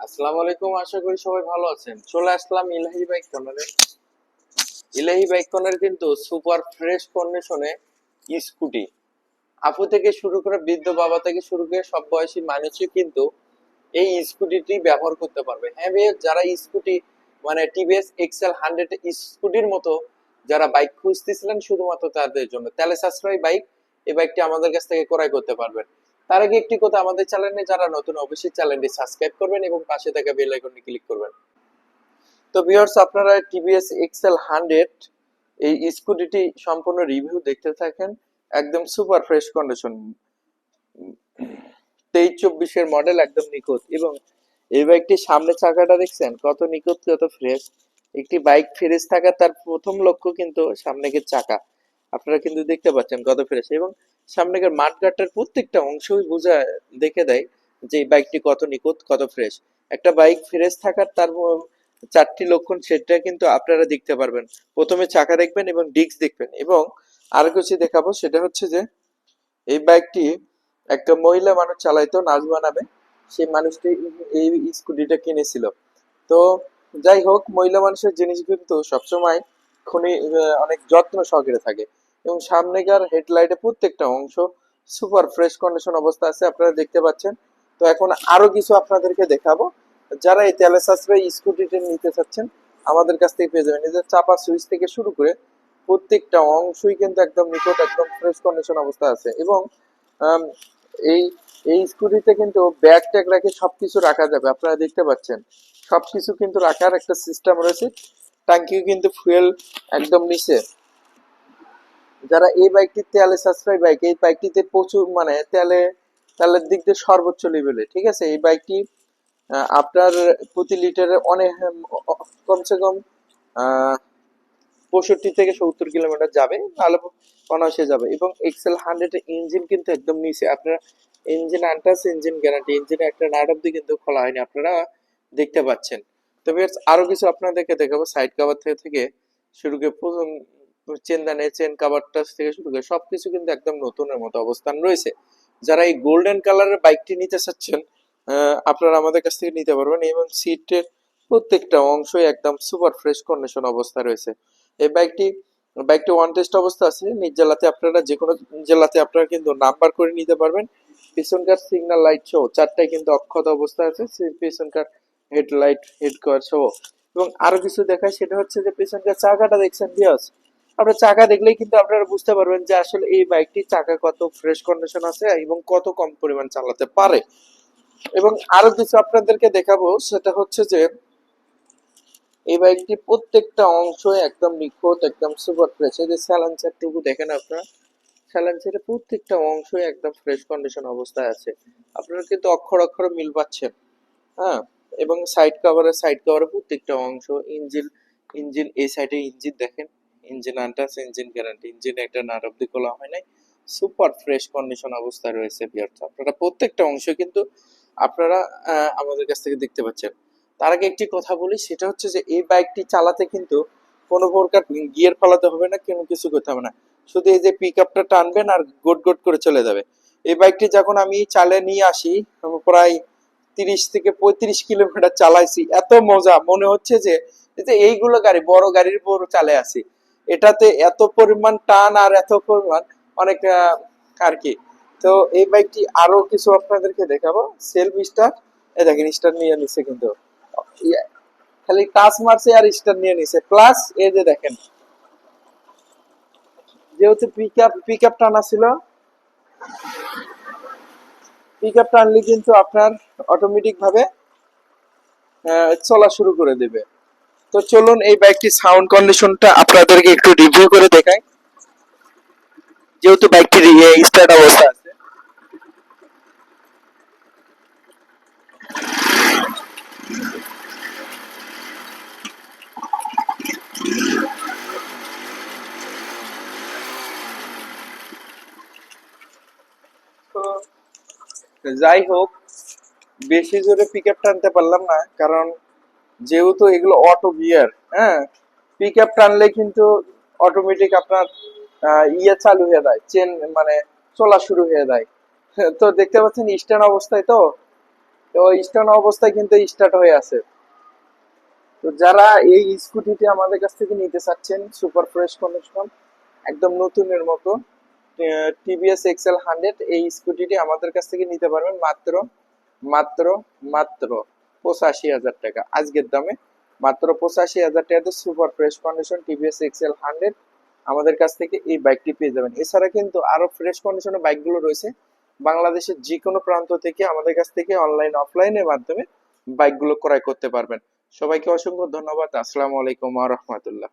আসসালামু আলাইকুম, আশা করি সবাই ভালো আছেন। চলে আসলাম ইলাহি বাইক কর্নারে। ইলাহি বাইক কিন্তু সুপার ফ্রেশ কন্ডিশনে স্কুটি। আপু থেকে শুরু করে বৃদ্ধ বাবা থেকে শুরু করে সব বয়সী মানুষই কিন্তু এই স্কুটিটি ব্যবহার করতে পারবে। হ্যাঁ ভাইয়া, যারা স্কুটি মানে টিভিএস এক্সেল হান্ড্রেড স্কুটির মতো যারা বাইক খুঁজতেছিলেন, শুধুমাত্র তাদের জন্য। তাহলে সাশ্রয়ী বাইক এই বাইকটি আমাদের কাছ থেকে ক্রয় করতে পারবেন। তার আগে একটি কথা আমাদের চ্যানেলে যারা নতুন, অবশ্যই চ্যানেলটি সাবস্ক্রাইব করবেন এবং পাশে থাকা বেল আইকনটি ক্লিক করবেন। তো ভিউয়ার্স আপনারা টিভিএস এক্সেল হান্ড্রেড এই স্কুটিটি সম্পূর্ণ রিভিউ দেখতে থাকেন, একদম সুপার ফ্রেশ কন্ডিশন তেইশ চব্বিশের মডেল একদম নিখুঁত এবং এই বাইকটির সামনে চাকাটা দেখছেন, কত নিখুঁত, কত ফ্রেশ একটি বাইক ফ্রেশ থাকার তার প্রথম লক্ষ্য কিন্তু সামনেকের চাকা। আপনারা কিন্তু দেখতে পাচ্ছেন কত ফ্রেশ এবং সামনেকার মাঠঘাটটার প্রত্যেকটা অংশই বোঝা, দেখে দেয় যে বাইকটি কত নিখুঁত, কত ফ্রেশ একটা বাইক ফ্রেশ থাকার তার চারটি লক্ষণ সেটা কিন্তু আপনারা দেখতে পারবেন। প্রথমে চাকা দেখবেন এবং ডিস্ক দেখবেন এবং আর কিছু দেখাবো, সেটা হচ্ছে যে এই বাইকটি একটা মহিলা মানুষ চালাইতো নাজমা নামে সেই মানুষটি এই স্কুটিটা কিনেছিল। তো যাই হোক, মহিলা মানুষের জিনিস কিন্তু সবসময় খুনি, অনেক যত্ন সহকারে থাকে। এবং সামনেকার হেডলাইটে প্রত্যেকটা অংশ সুপার ফ্রেশ কন্ডিশন অবস্থা আছে, আপনারা দেখতে পাচ্ছেন। তো এখন আরও কিছু আপনাদেরকে দেখাবো। যারা এই তেলে সাশ্রয়ী স্কুটিটা নিতে চাচ্ছেন, আমাদের কাছ থেকে পেয়ে যাবেন। যে চাপা সুইচ থেকে শুরু করে প্রত্যেকটা অংশই কিন্তু একদম নিকট একদম ফ্রেশ কন্ডিশন অবস্থা আছে। এবং এই এই স্কুটিতে কিন্তু ব্যাগ ট্যাগ রাখে সবকিছু রাখা যাবে। আপনারা দেখতে পাচ্ছেন, সবকিছু কিন্তু রাখার একটা সিস্টেম রয়েছে। ট্যাঙ্কিও কিন্তু ফুয়েল একদম নিচে। যারা এই বাইকটি তেলে সাশ্রয় বাইক এই বাইকটিতে প্রচুর মানে তেলে, তেলের দিক দিয়ে সর্বোচ্চ লেভেলে ঠিক আছে? এই বাইকটি আপনার প্রতি লিটারে অনেক, কমসে কম পঁয়ষট্টি থেকে সত্তর কিলোমিটার যাবে, নাহলে অনায়াসে যাবে। এবং এক্সেল হান্ড্রেড ইঞ্জিন কিন্তু একদম নিচে। আপনারা ইঞ্জিন আনটাস ইঞ্জিন গ্যারান্টি ইঞ্জিনে একটা নাট অব্দি কিন্তু খোলা হয়নি, আপনারা দেখতে পাচ্ছেন। তবে আরও কিছু আপনাদেরকে দেখাবো। সাইড কাভার থেকে থেকে শুরু করে প্রথম চেনদানে চেন কাভারটা থেকে শুরু করে সবকিছু কিন্তু একদম নতুনের মতো অবস্থান রয়েছে। যারা এই গোল্ডেন কালারের বাইকটি নিতে চাচ্ছেন আপনারা আমাদের কাছ থেকে নিতে পারবেন এবং সিটের প্রত্যেকটা অংশই একদম সুপার ফ্রেশ কন্ডিশন অবস্থা রয়েছে। এই বাইকটি বাইকটি ওয়ান টেস্ট অবস্থা আছে। নিজ জেলাতে আপনারা যে কোনো জেলাতে আপনারা কিন্তু নাম্বার করে নিতে পারবেন। পিছনকার সিগন্যাল লাইট সহ চারটায় কিন্তু অক্ষত অবস্থা আছে। পিছনকার হেডলাইট হেড কভার সহ। এবং আরও কিছু দেখায়, সেটা হচ্ছে যে পিছনকার চাকাটা দেখছেন বিয়াস আপনার চাকা দেখলেই কিন্তু আপনারা বুঝতে পারবেন যে আসলে এই বাইকটি চাকা কত ফ্রেশ কন্ডিশন আছে এবং কত কম পরিমাণ চালাতে পারে। এবং আরও কিছু আপনাদেরকে দেখাবো, সেটা হচ্ছে যে এই বাইকটি প্রত্যেকটা অংশ একদম নিখুঁত, একদম সুপার ফ্রেশ এই যে স্যালেন্সার টুকু দেখেন আপনারা স্যালেন্সারের প্রত্যেকটা অংশ একদম ফ্রেশ কন্ডিশন অবস্থায় আছে। আপনারা কিন্তু অক্ষর অক্ষর মিল পাচ্ছেন হ্যাঁ? এবং সাইড কভারে সাইড কভারের প্রত্যেকটা অংশ, ইঞ্জিন ইঞ্জিন, এই সাইডে ইঞ্জিন দেখেন। Engine untouched, engine guarantee, engine একটা নাট অব্দি খোলা হয় নাই। সুপার ফ্রেশ কন্ডিশন অবস্থায় রয়েছে বিয়ার্স আপনারা প্রত্যেকটা অংশ কিন্তু আপনারা আমাদের কাছ থেকে দেখতে পাচ্ছেন। তার আগে একটি কথা বলি, সেটা হচ্ছে যে এই বাইকটি চালাতে কিন্তু কোনো প্রকার গিয়ার ফলাতে হবে না, কোনো কিছু করতে হবে না। শুধু এই যে পিক আপটা টানবেন আর গোট গোট করে চলে যাবে। এই বাইকটি যখন আমি চালে নিয়ে আসি প্রায় তিরিশ থেকে পঁয়ত্রিশ কিলোমিটার চালাইছি, এত মজা। মনে হচ্ছে যে এইগুলো গাড়ি, বড় গাড়ির বড় চালে আসি এটাতে এত পরিমাণ টান আর এত পরিমাণ অনেক আর কি। তো এই বাইকটি আরও কিছু আপনাদেরকে দেখাবো। সেলফ স্টার এই দেখেন স্টার নিয়ে নিচ্ছে কিন্তু। খালি টাচ মারছে আর স্টার নিয়ে নিছে। প্লাস এই যে দেখেন, যেহেতু পিক আপ পিক আপ টানা ছিল পিক আপ টানলে কিন্তু আপনার অটোমেটিক ভাবে চলা শুরু করে দেবে। তো চলুন এই বাইকটির সাউন্ড কন্ডিশনটা আপনাদেরকে একটু রিভিউ করে দেখাই। যেহেতু বাইকটির স্টার্ট অবস্থা আছে। যাই হোক, বেশি জোরে পিক আপ টানতে পারলাম না, কারণ যেহেতু এগুলো অটো গিয়ার হ্যাঁ? পিক আপ টানলে কিন্তু অটোমেটিক আপনার ইয়ে চালু হয়ে যায় চেন মানে চলা শুরু হয়ে যায়। তো দেখতে পাচ্ছেন স্ট্যান্ড অবস্থায় তো? তো স্টার্ন অবস্থায় কিন্তু স্টার্ট হয়ে আছে। তো যারা এই স্কুটিটি আমাদের কাছ থেকে নিতে চাচ্ছেন সুপার ফ্রেশ কন্ডিশন একদম নতুনের মতো টিভিএস এক্সেল হান্ড্রেড এই স্কুটিটি আমাদের কাছ থেকে নিতে পারবেন মাত্র মাত্র মাত্র। পঁচাশি হাজার টাকা। আজকের দামে মাত্র পঁচাশি হাজার টাকাতে super fresh condition TVS XL hundred আমাদের কাছ থেকে এই বাইকটি পেয়ে যাবেন। এছাড়া কিন্তু আরও ফ্রেশ কন্ডিশনের বাইকগুলো রয়েছে। বাংলাদেশের যে কোনো প্রান্ত থেকে আমাদের কাছ থেকে অনলাইন অফলাইনের মাধ্যমে বাইকগুলো ক্রয় করতে পারবেন। সবাইকে অসংখ্য ধন্যবাদ। আসসালামু আলাইকুম রহমতুল্লাহ রাহমাতুল্লাহ।